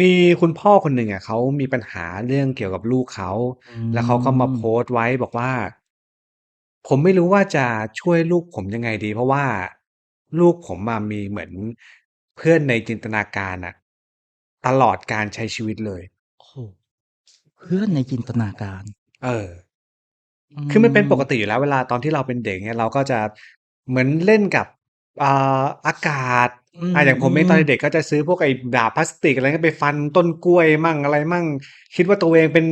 มีคุณพ่อคนหนึ่งอะเขามีปัญหาเรื่องเกี่ยวกับลูกเขา อืแล้วเขาก็มาโพมสต์ไว้บอกว่า"ผมไม่รู้ว่าจะช่วยลูกผมยังไงดี เพราะว่าลูกผมอะมีเหมือนเพื่อนในจินตนาการน่ะตลอดการใช้ชีวิตเลย"โอ้โฮ เพื่อนในจินตนาการ เออ อืคือมันเป็นปกม ติอยู่แล้ว เวลาตอนที่เราเป็นเด็กเงี้ยเราก็จะเหมือนเล่นกับ อ่า อากาศ อือาอย่างผมเองตมอนๆเด็กๆก็จะซื้อพวกไอ้ดาบพลาสติกอะไรเงี้ยไปฟันต้นกล้วยมั่งอะไรมั่ง คิดว่าตัวเองเป็น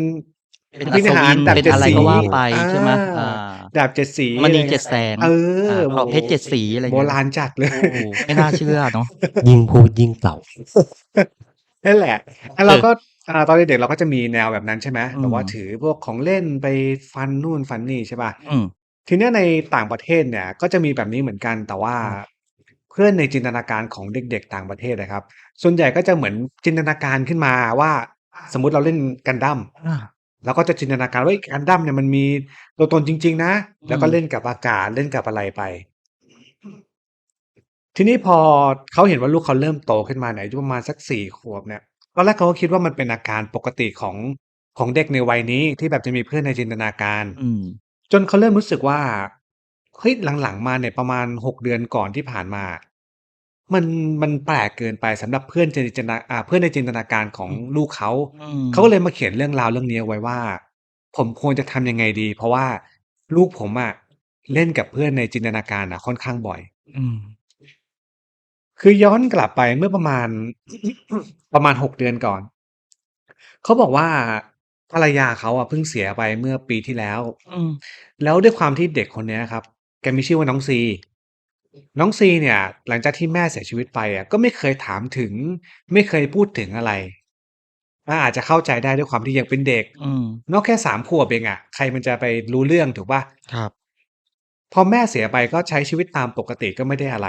เป็นพอิศวนหารินดาเบป็นอเจ็ดะไรสีก็ว่าไปอาใช่ไหม?อาดาบเจ็ดสีมณีเจอะไรเ็งี้ยดแสง เอออาโเอพ้ราะโฮเพชรเจ็ดสีอะไรโบเงี้ยราณจัดเลย โอ้โฮไม่น่าเชื่อเนาะ ยิ่งพูดยิ่งเก่า นั่นแหละอาเเราออก็อ่าตอนเด็กๆเราก็จะมีแนวแบบนั้นใช่ไหมอืแบบว่ามถือพวกของเล่นไปฟันนู่นฟันนี่ใช่เปล่าอืม ทีเนี้ยในต่างประเทศเนี่ย ก็จะมีแบบนี้เหมือนกัน แต่ว่า ครับเพื่อนในจินตนาการของเด็ก ๆ ต่างประเทศอะครับ ส่วนใหญ่ก็จะเหมือนจินตนาการขึ้นมาว่า สมมุติเราเล่น Gundam อาเราก็จะจินตนาการว่าเฮ้ย Gundam เนี่ยมันมีตัวตนจริง ๆ นะอแืล้วก็เล่มนกับอากาศเล่นกับอะไรไป ทีนี้พอเขาเห็นว่าลูกเขาเริ่มโตขึ้นมาเนี่ยอายุประมาณสัก4ขวบเนี่ยตอนแรกเขาก็คิดว่ามันเป็นอาการปกติของของเด็กในวัยนี้ที่แบบจะมีเพื่อนในจินตนาการอืมจนเขาเริ่มรู้สึกว่า เฮ้ยหลัง ๆ มาเนี่ยประมาณ 6 เดือนก่อนที่ผ่านมาอะมัน มันแปลกเกินไปสำหรับเพื่อนในจินตนา อ่า เพื่อนในจินตนาการของอืม ลูกเขา อืเขาก็ม เลยมาเขียนเรื่องราวเรื่องนี้เอาไว้ว่า ผมควรจะทำยังไงดี เพราะว่าลูกผมอะเล่นกับเพื่อนในจินตนาการน่ะค่อนข้างบ่อย อืม คือย้อนกลับไปเมื่อประมาณ ประมาณ 6 เดือนก่อน เขาบอกว่า ภรรยาเขาอะเพิ่งเสียไปเมื่อปีที่แล้ว อืม แล้วด้วยความที่เด็กคนเนี้ยครับ แกมีชื่อว่าน้องซี น้องซีเนี่ย หลังจากที่แม่เสียชีวิตไปอะก็ไม่เคยถามถึง ไม่เคยพูดถึงอะไรอาอาจจะเข้าใจได้ด้วยความที่ยังเป็นเด็กอืมเนาะแค่3ขวบเองอะใครมันจะไปรู้เรื่องถูกเปล่า?ครับ พอแม่เสียไปก็ใช้ชีวิตตามปกติก็ไม่ได้อะไร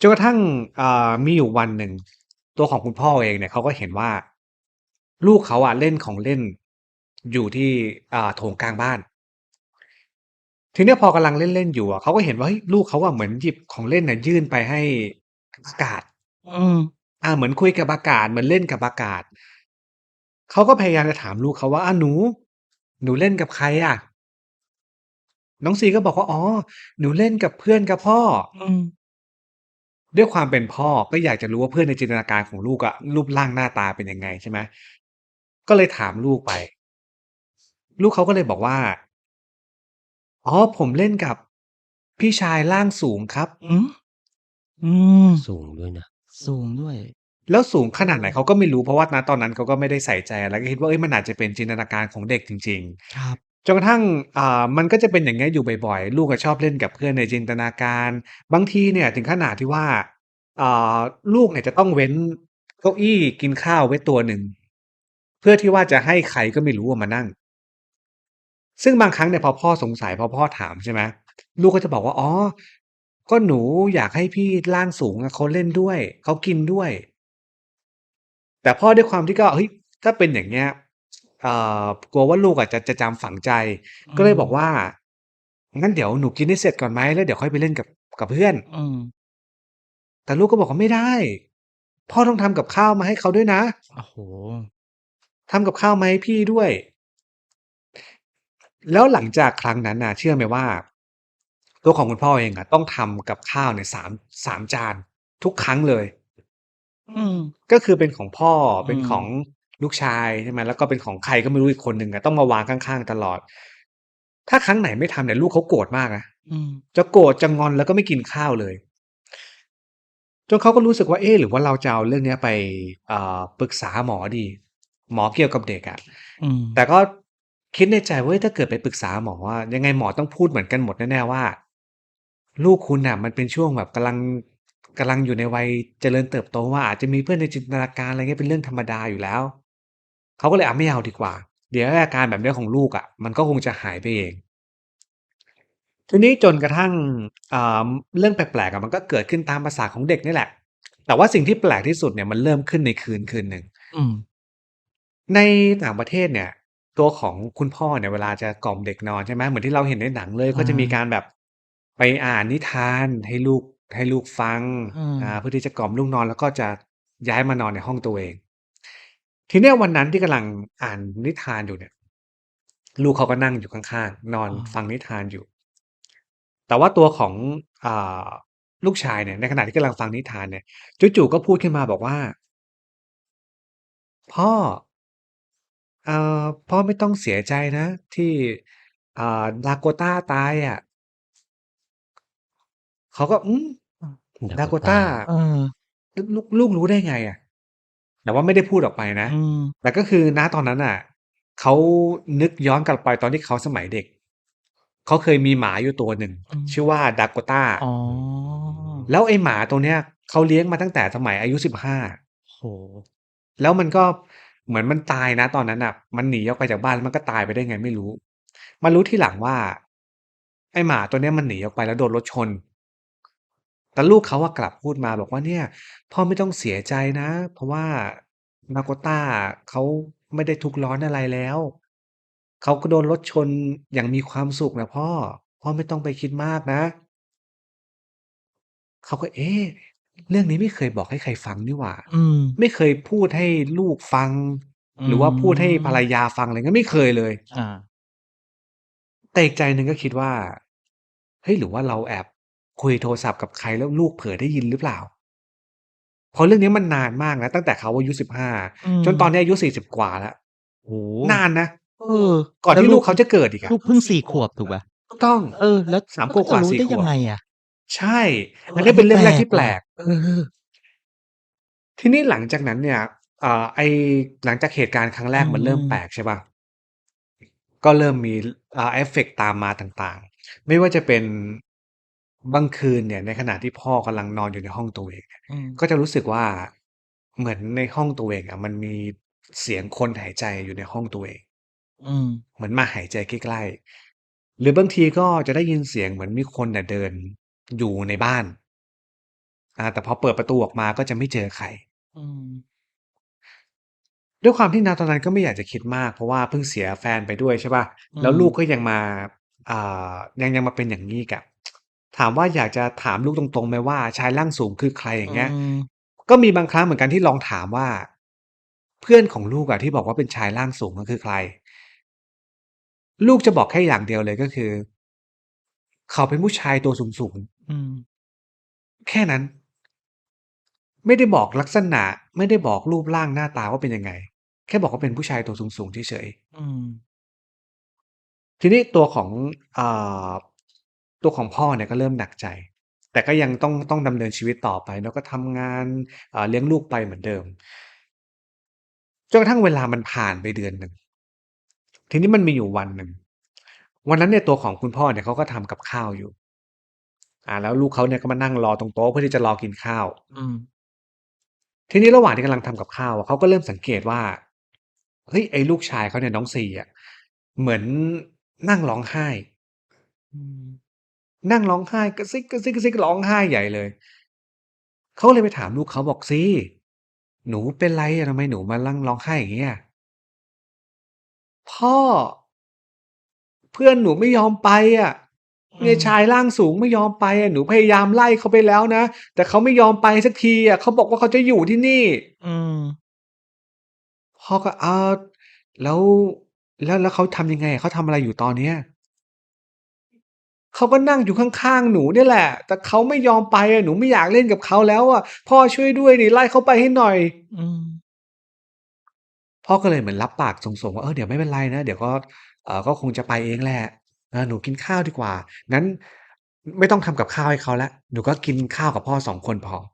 จนกระทั่งอ่ามีอยู่วันหนึ่ง ตัวของคุณพ่อเองเนี่ยเขาก็เห็นว่า ลูกเขาอะเล่นของเล่น อยู่ที่อ่าโถงกลางบ้าน ทีเนี้ยพอกำลังเล่น ๆ อยู่อะ เขาก็เห็นว่า เฮ้ย ลูกเขาอะเหมือนหยิบของเล่นน่ะยื่นไปให้ อากาศ อืม อา เหมือนคุยกับอากาศ เหมือนเล่นกับอากาศ เขาก็พยายามจะถามลูกเขาว่า"อา หนู หนูเล่นกับใครอะ?"น้องซีก็บอกว่า"อ๋อ หนูเล่นกับเพื่อนครับพ่อ"อืม ด้วยความเป็นพ่อ ก็อยากจะรู้ว่าเพื่อนในจินตนาการของลูกอะ รูปร่างหน้าตาเป็นยังไง ใช่ไหม ก็เลยถามลูกไป ลูกเขาก็เลยบอกว่า" อ๋อ ผมเล่นกับ พี่ชายร่างสูงครับ"หืออืม สูงด้วยนะ สูงด้วย แล้วสูงขนาดไหนเขาก็ไม่รู้ เพราะว่า ณ ตอนนั้นเขาก็ไม่ได้ใส่ใจอะไรก็คิดว่า เฮ้ย มันอาจจะเป็นจินตนาการของเด็กจริงครับๆจนกระทั่ง อ่า มันก็จะเป็นอย่างเงี้ยอยู่บ่อย ๆ ลูกอะชอบเล่นกับเพื่อนในจินตนาการ บางทีเนี่ยถึงขนาดที่ว่า อ่า ลูกเนี่ยจะต้องเว้นเก้าอี้กินข้าวไว้ตัวหนึ่ง เพื่อที่ว่าจะให้ใครก็ไม่รู้อะมานั่ง ซึ่งบางครั้งเนี่ยพอพ่อสงสัยพอพ่อถามใช่ไหมลูกก็จะบอกว่า"อ๋อก็หนูอยากให้พี่ร่างสูงอะเขาเล่นด้วยเขากินด้วย"แต่พ่อด้วยความที่ก็เฮ้ยถ้าเป็นอย่างเงี้ยอ่ากลัวว่าลูกอะจะจะจำฝังใจ อืก็เลยบอกมว่า"งั้นเดี๋ยวหนูกินให้เสร็จก่อนไหมแล้วเดี๋ยวค่อยไปเล่นกับกับเพื่อน"อืมแต่ลูกก็บอกว่า"ไม่ได้ พ่อต้องทำกับข้าวมาให้เขาด้วยนะ"โอ้โฮ"ทำกับข้าวมาให้พี่ด้วย" แล้วหลังจากครั้งนั้นน่ะเชื่อไหมว่า ตัวของคุณพ่อเองอะต้องทำกับข้าวเนี่ย 3- 3จานทุกครั้งเลย อืม ก็คือเป็นของพ่ออืเป็นของมลูกชายใช่ไหมแล้วก็เป็นของใครก็ไม่รู้อีกคนหนึ่งอะต้องมาวางข้างๆตลอด ถ้าครั้งไหนไม่ทำเนี่ยลูกเขาโกรธมากนะอืมจะโกรธจะงอนแล้วก็ไม่กินข้าวเลยจนเขาก็รู้สึกว่าเอ๊ะหรือว่าเราจะเอาเรื่องเนี้ยไปอ่าปรึกษาหมอดี หมอเกี่ยวกับเด็กอะอืมแต่ก็ คิดในใจว่าเฮ้ยถ้าเกิดไปปรึกษาหมออะยังไงหมอต้องพูดเหมือนกันหมดแน่ๆว่า"ลูกคุณน่ะ มันเป็นช่วงแบบกำลังกำลังอยู่ในวัยเจริญเติบโตอะอาจจะมีเพื่อนในจินตนาการอะไรเงี้ยเป็นเรื่องธรรมดาอยู่แล้ว"เขาก็เลยอะไม่เอาดีกว่า เดี๋ยวไอ้อาการแบบเนี้ยของลูกอะมันก็คงจะหายไปเอง ทีนี้จนกระทั่งอ่าเรื่องแปลกๆอะมันก็เกิดขึ้นตามประสาของเด็กนี่แหละ แต่ว่าสิ่งที่แปลกที่สุดเนี่ยมันเริ่มขึ้นในคืนคืนหนึ่งอืมในต่างประเทศเนี่ย ตัวของคุณพ่อเนี่ยเวลาจะกล่อมเด็กนอนใช่ไหม เหมือนที่เราเห็นในหนังเลยอก็จะมีกาารแบบไปอ่านนิทานให้ลูกให้ลูกฟัง อือ่ามเพื่อที่จะกล่อมลูกนอน แล้วก็จะย้ายมานอนในห้องตัวเอง ทีเนี้ยวันนั้นที่กำลังอ่านนิทานอยู่เนี่ย ลูกเขาก็นั่งอยู่ข้างๆ นอนอ๋อ ฟังนิทานอยู่ แต่ว่าตัวของ อ่า ลูกชายเนี่ย ในขณะที่กำลังฟังนิทานเนี่ย จู่ๆ ก็พูดขึ้นมาบอกว่า"พ่อ เอ่อ พ่อไม่ต้องเสียใจนะที่ อ่า Dakota ตายอะ"เขาก็"อืม Dakota Dakota เออ ลูก ลูก ลูกรู้ได้ไงอะ?"แต่ว่าไม่ได้พูดออกไปนะ อืม แต่ก็คือ ณ ตอนนั้นน่ะ เขานึกย้อนกลับไปตอนที่เขาสมัยเด็ก เขาเคยมีหมาอยู่ตัวหนึ่ง อืม ชื่อว่า Dakota อ๋อ แล้วไอ้หมาตัวเนี้ย เขาเลี้ยงมาตั้งแต่สมัยอายุ 15 โอ้โฮ แล้วมันก็ เหมือนมันตายนะตอนนั้นน่ะ มันหนีออกไปจากบ้าน แล้วมันก็ตายไปได้ไงไม่รู้ มารู้ทีหลังว่า ไอ้หมาตัวเนี้ยมันหนีออกไปแล้วโดนรถชน แต่ลูกเขาอะกลับพูดมาบอกว่า"เนี่ย พ่อไม่ต้องเสียใจนะ เพราะว่า Dakota เขาไม่ได้ทุกข์ร้อนอะไรแล้ว เขาก็โดนรถชนอย่างมีความสุขนะพ่อ พ่อไม่ต้องไปคิดมากนะ"เขาก็ เอ๊ะ เรื่องนี้ไม่เคยบอกให้ใครฟังนี่หว่า อืม ไม่เคยพูดให้ลูกฟัง อืหรือว่าพูดให้ภรรมยาฟังอะไรเงี้ยไม่เคยเลยอาแต่อีกใจหนึ่งก็คิดว่าเฮ้ยหรือว่าเราแอบคุยโทรศัพท์กับใครแล้วลูกเผลอได้ยินหรือเปล่า?เพราะเรื่องนี้มันนานมากนะ ตั้งแต่เขาอายุอื15จนตอนมนี้อายุ40กว่าแล้วโอ้โฮนานนะเออ ก่อนแล้วที่ลูลูกก เขาจะเกิดอีกอะลูกเพิ่ง4ขวบถูกเปล่า?ถูกต้อง เออ แล้ว3ขก็วบกจะว่ารู้4ได้ขยัวงบไงอะ? ใช่ เออันอนี้อันเป็นี้นเรื่องแรกที่แปแปลลกกเออ ทีนี้หลังจากนั้นเนี่ย อ่า ไอ้ หลังจากเหตุการณ์ครั้งแรอืกมันเริ่มแปลม ก ใช่เปล่า ก็เริ่มมี อ่า เอฟเฟกต์ตามมาต่าง ๆ ไม่ว่าจะเป็น บางคืนเนี่ยในขณะที่พ่อกำลังนอนอยู่ในห้องตัวเองเนี่ย อืม ก็จะรู้สึกว่า เหมือนในห้องตัวเองอะมันมีเสียงคนหายใจอยู่ในห้องตัวเอง อืม เหมือนมาหายใจใกล้ ๆ หรือบางทีก็จะได้ยินเสียงเหมือนมีคนน่ะเดิน อยู่ในบ้านอาแต่พอเปิดประตูออกมาก็จะไม่เจอใครอืมด้วยความที่ณตอนนั้นก็ไม่อยากจะคิดมาก เพราะว่าเพิ่งเสียแฟนไปด้วยใช่เปล่าอืแล้วลูกมก็ยังมาอ่ายังยังมาเป็นอย่างงี้อีกอะถามว่าอยากจะถามลูกตรงๆไหมว่าชายร่างสูงคือใครออืย่างเงี้ย มก็มีบางครั้งเหมือนกันที่ลองถามว่า เพื่อนของลูกอะที่บอกว่าเป็นชายร่างสูงอะคือใคร?ลูกจะบอกแค่อย่างเดียวเลยก็คือ เขาเป็นผู้ชายตัวสูงๆอืมแค่นั้น ไม่ได้บอกลักษณะ ไม่ได้บอกรูปร่างหน้าตาว่าเป็นยังไง แค่บอกว่าเป็นผู้ชายตัวสูงๆเฉยๆอืมทีนี้ตัวของอ่าตัวของพ่อเนี่ยก็เริ่มหนักใจ แต่ก็ยังต้องต้องดำเนินชีวิตต่อไปเนาะก็ทำงานอ่าเลี้ยงลูกไปเหมือนเดิมจนกระทั่งเวลามันผ่านไปเดือนหนึ่งทีนี้มันมีอยู่วันหนึ่ง วันนั้นเนี่ยตัวของคุณพ่อเนี่ยเขาก็ทำกับข้าวอยู่ อ่า แล้วลูกเขาเนี่ยก็มานั่งรอตรงโต๊ะเพื่อที่จะรอกินข้าว อืม ทีนี้ระหว่างที่กำลังทำกับข้าวอะเขาก็เริ่มสังเกตว่า เฮ้ย ไอ้ลูกชายเขาเนี่ยน้องซีอะเหมือนนั่งร้องไห้ อืม นั่งร้องไห้กระซิกๆๆร้องไห้ใหญ่เลย เขาก็เลยไปถามลูกเขาบอก"ซีหนูเป็นไรอะทำไมหนูมานั่งร้องไห้อย่างงี้อะ?""พ่อ เพื่อนหนูไม่ยอมไปอะอืเนี่ยชมายร่างสูงไม่ยอมไปอะหนูพยายามไล่เขาไปแล้วนะ แต่เขาไม่ยอมไปสักทีอะเขาบอกว่าเขาจะอยู่ที่นี่"อืมพ่อก็"อาแล้ว แล้วแล้วเขาทำยังไงอะเขาทำอะไรอยู่ตอนเนี้ย?""เขาก็นั่งอยู่ข้างๆหนูเนี่ยแหละ แต่เขาไม่ยอมไปอะหนูไม่อยากเล่นกับเขาแล้วอะพ่อช่วยด้วยดิไล่เขาไปให้หน่อย"อืมพ่อก็เลยเหมือนรับปากส่งๆว่า"เออเดี๋ยวไม่เป็นไรนะเดี๋ยวก็ เอ่อ ก็คงจะไปเองแหละ เออ หนูกินข้าวดีกว่า งั้นไม่ต้องทำกับข้าวให้เขาแล้ว หนูก็กินข้าวกับพ่อ 2 คนพอ"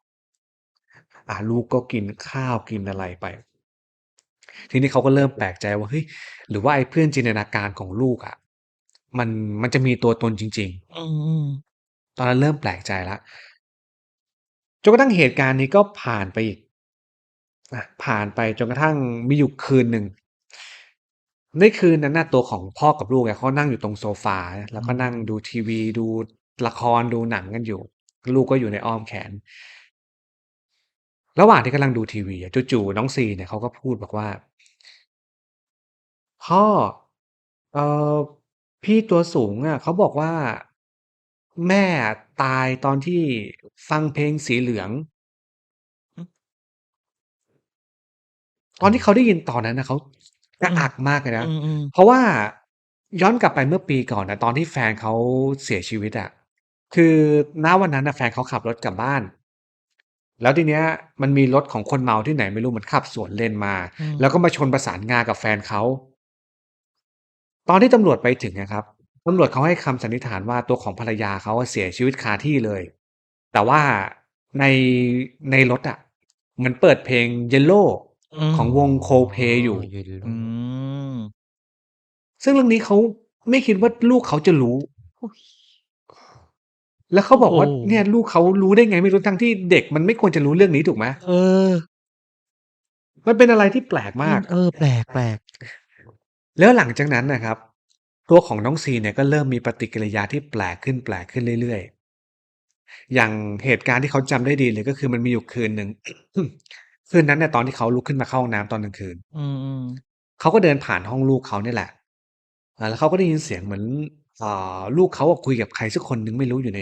อ่าลูกก็กินข้าว กินอะไรไป ทีนี้เขาก็เริ่มแปลกใจว่า เฮ้ย หรือว่าไอ้เพื่อนจินตนาการของลูกอะ มัน มันจะมีตัวตนจริง ๆ อืม ๆ ตอนนั้นเริ่มแปลกใจแล้ว จนกระทั่งเหตุการณ์นี้ก็ผ่านไปอีกอะผ่านไปจนกระทั่งมีอยู่คืนหนึ่ง ในคืนนั้นน่ะตัวของพ่อกับลูกอะเขานั่งอยู่ตรงโซฟา แล้อืวก็นั่งมดูทีวีดูละครดูหนังกันอยู่ ลูกก็อยู่ในอ้อมแขน ระหว่างที่กำลังดูทีวีอะจู่ๆน้องซีเนี่ยเขาก็พูดบอกว่า"พ่อ เอ่อพี่ตัวสูงอะเขาบอกว่าแม่อะตายตอนที่ฟังเพลงสีเหลือง"หือ?ตอนที่เขาได้ยินตอนนั้นน่ะเขา กระอืมอักมากเลยอืนะมๆเพราะว่าย้อนกลับไปเมื่อปีก่อนน่ะตอนที่แฟนเขาเสียชีวิตอะคือณวันนั้นน่ะแฟนเขาขับรถกลับบ้าน แล้วทีเนี้ยมันมีรถของคนเมาที่ไหนไม่รู้เหมือนขับสวนเลนมา อืมแล้วก็มาชนประสานงากับแฟนเขา ตอนที่ตำรวจไปถึงอะครับตำรวจเขาให้คำสันนิษฐานว่าตัวของภรรยาเขาอะเสียชีวิตคาที่เลย แต่ว่าในในรถอะเหมือนเปิดเพลง Yellow อืม ของวง Coldplay อยู่เยลโลอืมซึ่งเรื่องนี้เขาไม่คิดว่า ลูกเขาจะรู้อุ๊ยแล้วเขาโอ้บอกโฮว่า เนี่ย ลูกเขารู้ได้ไงไม่รู้ ทั้งที่เด็กมันไม่ควรจะรู้เรื่องนี้ ถูกไหม?เออ มันเป็นอะไรที่แปลกอืมามกเออ แปลก ๆ แล้วหลังจากนั้นน่ะครับ ตัวของน้องซีเนี่ย ก็เริ่มมีปฏิกิริยาที่แปลกขึ้น แปลกขึ้นเรื่อย ๆ อย่างเหตุการณ์ที่เขาจำได้ดีเลย ก็คือมันมีอยู่คืนหนึ่ง คืนนั้นเนี่ยตอนที่เขาลุกขึ้นมาเข้าห้องน้ำตอนกลางคืน อืมเขาก็เดินผ่านห้องลูกเขาเนี่ยแหละอ่าแล้วเขาก็ได้ยินเสียงเหมือนอ่าลูกเขาอะคุยกับใครสักคนหนึ่งไม่รู้อยู่ใน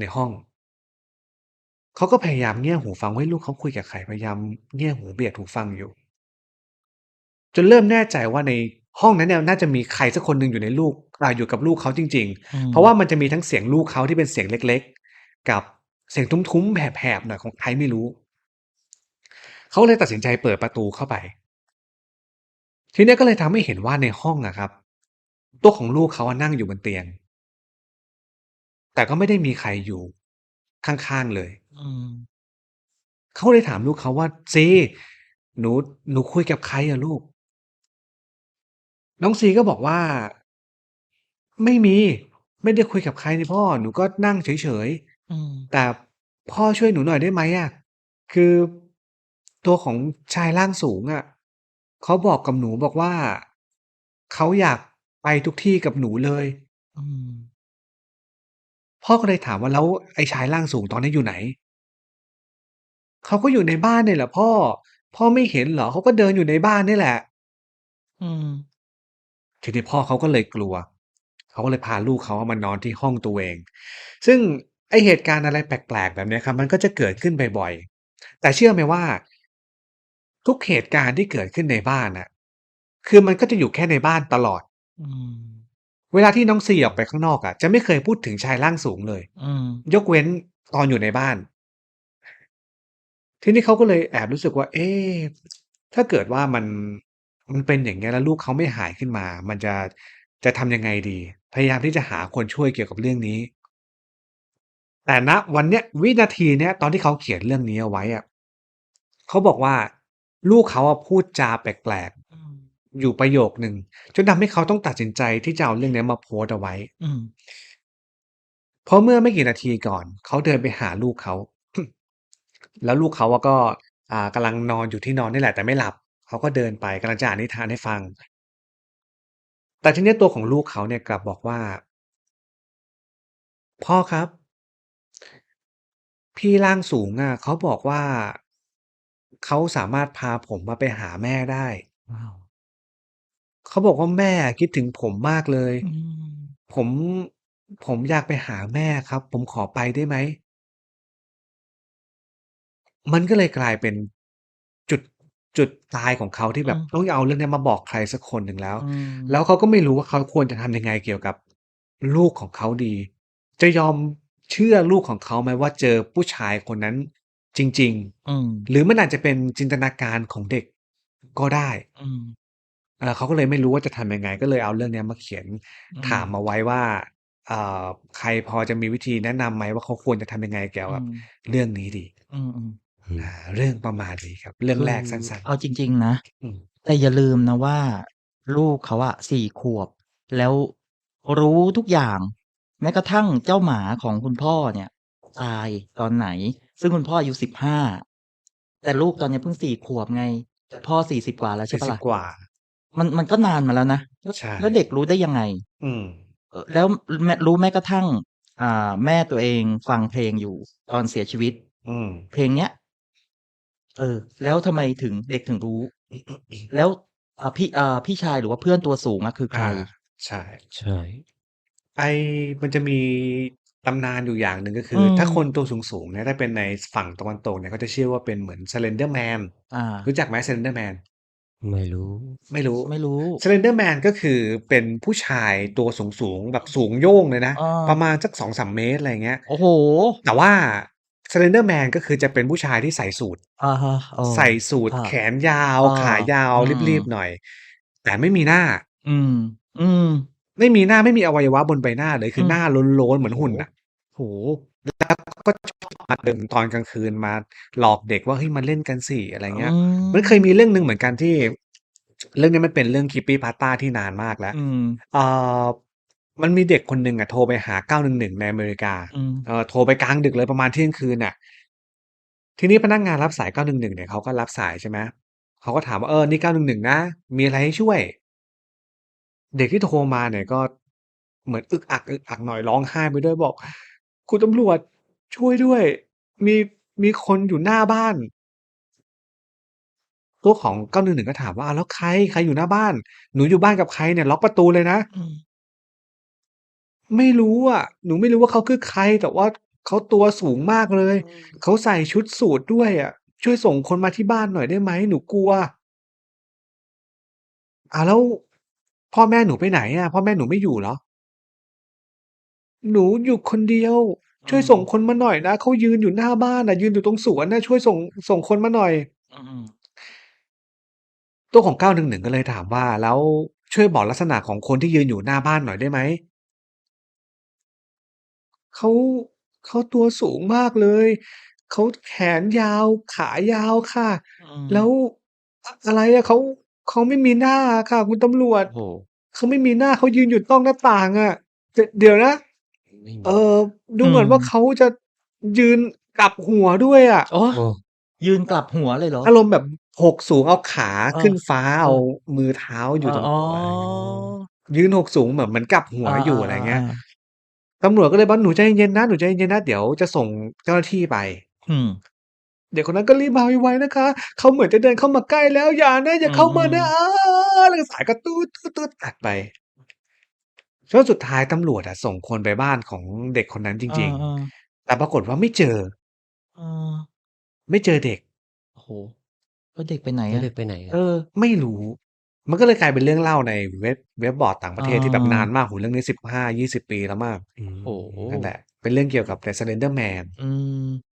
ในห้อง เขาก็พยายามเงี่ยหูฟังว่าเฮ้ยลูกเขาคุยกับใครพยายามเงี่ยหูเบียดหูฟังอยู่ จนเริ่มแน่ใจว่าในห้องนั้นเนี่ยน่าจะมีใครสักคนหนึ่งอยู่ในลูกอ่าอยู่กับลูกเขาจริง อืๆ มเพราะว่ามันจะมีทั้งเสียงลูกเขาที่เป็นเสียงเล็ก ๆ กับเสียงทุ้มๆแหบๆหน่อยของใครไม่รู้ เขาเลยตัดสินใจเปิดประตูเข้าไป ทีเนี้ยก็เลยทำให้เห็นว่าในห้องอะครับ ตัวของลูกเขาอะนั่งอยู่บนเตียง แต่ก็ไม่ได้มีใครอยู่ ข้างๆเลยอืมเขาเลยถามลูกเขาว่า"ซีหนูหนูคุยกับใครอะลูก?"น้องซีก็บอกว่า"ไม่มี ไม่ได้คุยกับใครนี่พ่อหนูก็นั่งเฉยอืมๆแต่พ่อช่วยหนูหน่อยได้ไหมอะคือ ตัวของชายร่างสูงอะเขาบอกกับหนูบอกว่า เขาอยากไปทุกที่กับหนูเลย"อืม พ่อก็เลยถามว่า"แล้วไอ้ชายร่างสูงตอนนี้อยู่ไหน?""เขาก็อยู่ในบ้านเนี่ยแหละพ่อ พ่อไม่เห็นเหรอเขาก็เดินอยู่ในบ้านเนี่ยแหละ"อืม ทีนี้พ่อเขาก็เลยกลัว เขาก็เลยพาลูกเขาอะมานอนที่ห้องตัวเอง ซึ่งไอ้เหตุการณ์อะไรแปลกๆ แบบเนี้ยครับ มันก็จะเกิดขึ้นบ่อยๆ แต่เชื่อไหมว่า ทุกเหตุการณ์ที่เกิดขึ้นในบ้านน่ะ คือมันก็จะอยู่แค่ในบ้านตลอด อืม เวลาที่น้องซีออกไปข้างนอกอะจะไม่เคยพูดถึงชายร่างสูงเลย อืม ยกเว้นตอนอยู่ในบ้าน ทีนี้เขาก็เลยแอบรู้สึกว่า เอ๊ถ้าเกิดว่ามัน มันเป็นอย่างเงี้ยแล้วลูกเขาไม่หายขึ้นมา มันจะ จะทำยังไงดี พยายามที่จะหาคนช่วยเกี่ยวกับเรื่องนี้ แต่ณวันเนี้ยวินาทีเนี้ยตอนที่เขาเขียนเรื่องนี้เอาไว้อะเขาบอกว่า ลูกเขาอะพูดจาแปลก อืม ๆ อยู่ประโยคหนึ่ง จนทำให้เขาต้องตัดสินใจที่จะเอาเรื่องเนี้ยมาโพสต์เอาไว้ อืม เพราะเมื่อไม่กี่นาทีก่อน เขาเดินไปหาลูกเขา แล้วลูกเขาอะก็ อ่า กำลังนอนอยู่ที่นอนนี่แหละ แต่ไม่หลับ เขาก็เดินไป กำลังจะอ่านนิทานให้ฟัง แต่ทีเนี้ยตัวของลูกเขาเนี่ยกลับบอกว่า"พ่อครับ""พี่ร่างสูงอะ เขาบอกว่า เขาสามารถพาผมอะไปหาแม่ได้"ว้าว เขาบอกว่า"แม่อะคิดถึงผมมากเลย อืม ผม ผมอยากไปหาแม่ครับ ผมขอไปได้ไหม?"มันก็เลยกลายเป็น จุด จุดตายของเขาที่อแืบบม ต้องเอาเรื่องเนี้ยมาบอกใครสักคนหนึ่งแล้ว อืมแล้วเขาก็ไม่รู้ว่าเขาควรจะทำยังไงเกี่ยวกับลูกของเขาดี จะยอมเชื่อลูกของเขาไหมว่า เจอผู้ชายคนนั้น จริงอืมๆหรือมันอาจจะเป็นจินตนาการของเด็กก็ได้อืมเออเขาก็เลยไม่รู้ว่าจะทำยังไง ก็เลยเอาเรื่องเนี้ยมาเขียนอืถามมเอาไว้ว่าอ่าใครพอจะมีวิธีแนะนำไหมว่าเขาควรจะทำยังไงเกี่ยวอืกับมเรื่องนี้ดี?อืมๆอืมอ่าเรื่องประมาณนี้ครับ เรื่อคงืแรอกสั้นเอาจริง ๆ นะๆอืมแต่อย่าลืมนะว่า ลูกเขาอะ4ขวบ แล้วรู้ทุกอย่าง แม้กระทั่งเจ้าหมาของคุณพ่อเนี่ย ตายตอนไหน ซึ่งคุณพ่ออายุ15แต่ลูกตอนเนี้ยเพิ่ง4ขวบไงแต่พ่อ40กว่าแล้วใช่เปล่าล่ะ?40กว่า มันมันก็นานมาแล้วนะแล้วใช่ แล้วเด็กรู้ได้ยังไง?อืม เอ่อแล้วแมรู้แม้กระทั่ง อ่า แม่ตัวเองฟังเพลงอยู่ตอนเสียชีวิต อืม เพลงเนี้ย เออ แล้วทำไมถึงเด็กถึงรู้ แล้วอ่าพี่อ่าพี่ชายหรือว่าเพื่อนตัวสูงอะคือใคอารใช่ ใช่ ไอ้มันจะมี ตำนานอยู่อย่างหนึ่งก็คือือมถ้าคนตัวสูงๆเนี่ยถ้าเป็นในฝั่งตะวันตกเนี่ยเขาจะเชื่อว่าเป็นเหมือน Slender Man อารู้จักไหม Slender Man? ไม่รู้ ไม่รู้ไม่รู้ Slenderman ก็คือเป็นผู้ชายตัวสูงๆแบบสูงโย่งเลยนะอาประมาณสัก2-3เมตรอะไรอย่างเงี้ยโอ้โฮแต่ว่า Slenderman ก็คือจะเป็นผู้ชายที่ใส่สูทอะฮะเออใส่สูทอาแขนยาวเออขายาวอืมรีบๆหน่อย แต่ไม่มีหน้า อืม อืม ไม่มีหน้าไม่มีอวัยวะบนใบหน้าเลยคืออืมหน้าโล้นๆเหมือนหุ่นน่ะ โอ้โฮ แล้วก็ชอบมาเดินตอนกลางคืนมาหลอกเด็กว่า เฮ้ย มาเล่นกันสิ อะไรอืเงี้ย มันเคยมีเรื่องหนึ่งเหมือนกันที่ เรื่องนี้มันเป็นเรื่อง Creepypasta ที่นานมากแล้ว อืม เอ่อ มันมีเด็กคนหนึ่งอะโทรไปหา 911 ในอเมริกา อืม เอ่อ โทรไปกลางดึกเลยประมาณเที่ยงคืนน่ะ ทีนี้พนักงานรับสาย 911 เนี่ย เขาก็รับสาย ใช่ไหม เขาก็ถามว่า"เออ นี่ 911 นะ มีอะไรให้ช่วย?"เด็กที่โทรมาเนี่ยก็เหมือนอึกอัก ๆ หน่อย ร้องไห้ไปด้วยบอก" คุณตำรวจ ช่วยด้วย มี มีคนอยู่หน้าบ้าน"ตัวของ 911 ก็ถามว่า"อ้าว แล้วใคร?ใครอยู่หน้าบ้าน?หนูอยู่บ้านกับใครเนี่ย?ล็อกประตูเลยนะ"อืม ไม่รู้อะ หนูไม่รู้ว่าเขาคือใคร แต่ว่าเขาตัวสูงมากเลย อืม เขาใส่ชุดสูทด้วยอะ ช่วยส่งคนมาที่บ้านหน่อยได้ไหม?หนูกลัว"อ้าว แล้วพ่อแม่หนูไปไหนอะ?พ่อแม่หนูไม่อยู่เหรอ?"" หนูอยู่คนเดียวอืช่วยส่งมคนมาหน่อยนะ เขายืนอยู่หน้าบ้านน่ะ ยืนอยู่ตรงสวนน่ะ ช่วยส่ง ส่งคนมาหน่อย"อืม ตัวของ 911 ก็เลยถามว่า"แล้วช่วยบอกลักษณะของคนที่ยืนอยู่หน้าบ้านหน่อยได้ไหม?""เขา เขาตัวสูงมากเลย เขาแขนยาว ขายาวค่ะ อืแล้มวอ อะไรอะ เขา เขาไม่มีหน้าอะค่ะคุณตำรวจ โอ้โฮ เขาไม่มีหน้า เขายืนอยู่นอกหน้าต่างอะดเดี๋ยวนะ ไม่มี เอ่อดูอืเหมือนว่ามเขาจะยืนกลับหัวด้วยอะ"โอ้ โอ้ ยืนกลับหัวเลยเหรอ?อารมณ์แบบหกสูง เอาขาเออ ขึ้นฟ้า เออเอามือเท้าอเอยู่อ ตรงอ๋อ หัว อะไรเงี้ยยืนหกสูงเหมือนเหมือนกลับหัวอา อยู่ อะไรเงี้ย ๆ ๆ ๆ ตำรวจก็เลยบอก"หนูใจเย็น ๆ นะ หนูใจเย็น ๆ นะ เดี๋ยวจะส่งเจ้าหน้าที่ไป"อืม เด็กคนนั้นก็รีบมาไว ๆ นะคะ เขาเหมือนจะเดินเข้ามาใกล้แล้ว อย่านะ ออืย่าเข้ามานะ ม อาแล้วก็สายก็ตื๊ดๆ ๆ ตัดไป จนสุดท้ายตำรวจอะส่งคนไปบ้านของเด็กคนนั้นจเออ ริง ๆ ๆ แต่ปรากฏว่าไม่เจอ เออ ไม่เจอเด็ก โอ้โฮแล้วเด็กไปไหนแล้วอะ?เด็กไปไหนอะ?เออไม่รู้ มันก็เลยกลายเป็นเรื่องเล่าในเว็บเว็บบอร์ดต่างประเทศที่แบบนานเออมากโอ้โฮเรื่องนี้15-20ปีแล้วมั้งอืมโอ้โฮนั่นแหละ เป็นเรื่องเกี่ยวกับ The Slenderman อืม